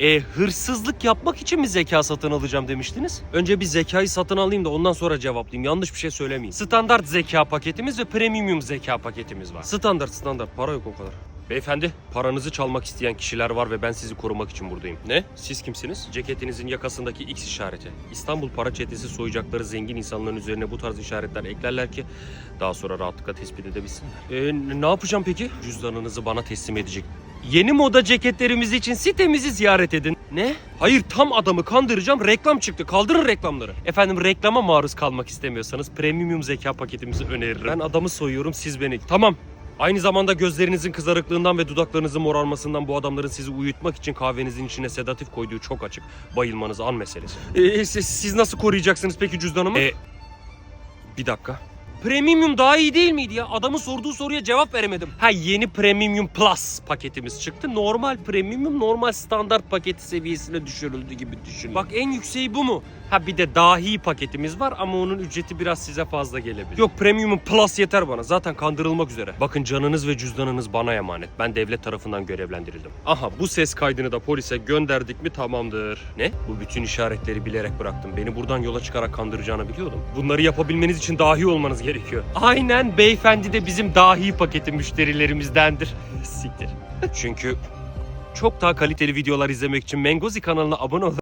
E hırsızlık yapmak için mi zeka satın alacağım demiştiniz? Önce bir zekayı satın alayım da ondan sonra cevaplayayım. Yanlış bir şey söylemeyeyim. Standart zeka paketimiz ve premium zeka paketimiz var. Standart standart para yok o kadar. Beyefendi, paranızı çalmak isteyen kişiler var ve ben sizi korumak için buradayım. Ne? Siz kimsiniz? Ceketinizin yakasındaki X işareti. İstanbul para çetesi soyacakları zengin insanların üzerine bu tarz işaretler eklerler ki daha sonra rahatlıkla tespit edebilsinler. E, n- ne yapacağım peki? Cüzdanınızı bana teslim edecek. Yeni moda ceketlerimiz için sitemizi ziyaret edin. Ne? Hayır tam adamı kandıracağım reklam çıktı kaldırın reklamları. Efendim reklama maruz kalmak istemiyorsanız premium zeka paketimizi öneririm. Ben adamı soyuyorum siz beni. Tamam Aynı zamanda gözlerinizin kızarıklığından ve dudaklarınızın morarmasından bu adamların sizi uyutmak için kahvenizin içine sedatif koyduğu çok açık. Bayılmanız an meselesi. Ee, siz, siz nasıl koruyacaksınız peki cüzdanımı? Ee, bir dakika. Premium daha iyi değil miydi ya? Adamın sorduğu soruya cevap veremedim. Ha yeni Premium Plus paketimiz çıktı. Normal Premium normal standart paketi seviyesine düşürüldü gibi düşün. Bak en yükseği bu mu? Ha bir de dahi paketimiz var ama onun ücreti biraz size fazla gelebilir. Yok Premium Plus yeter bana. Zaten kandırılmak üzere. Bakın canınız ve cüzdanınız bana emanet. Ben devlet tarafından görevlendirildim. Aha bu ses kaydını da polise gönderdik mi tamamdır. Ne? Bu bütün işaretleri bilerek bıraktım. Beni buradan yola çıkarak kandıracağını biliyordum. Bunları yapabilmeniz için dahi olmanız gerekiyor. Aynen beyefendi de bizim dahi paketi müşterilerimizdendir. Siktir. Çünkü çok daha kaliteli videolar izlemek için Mengozi kanalına abone ol.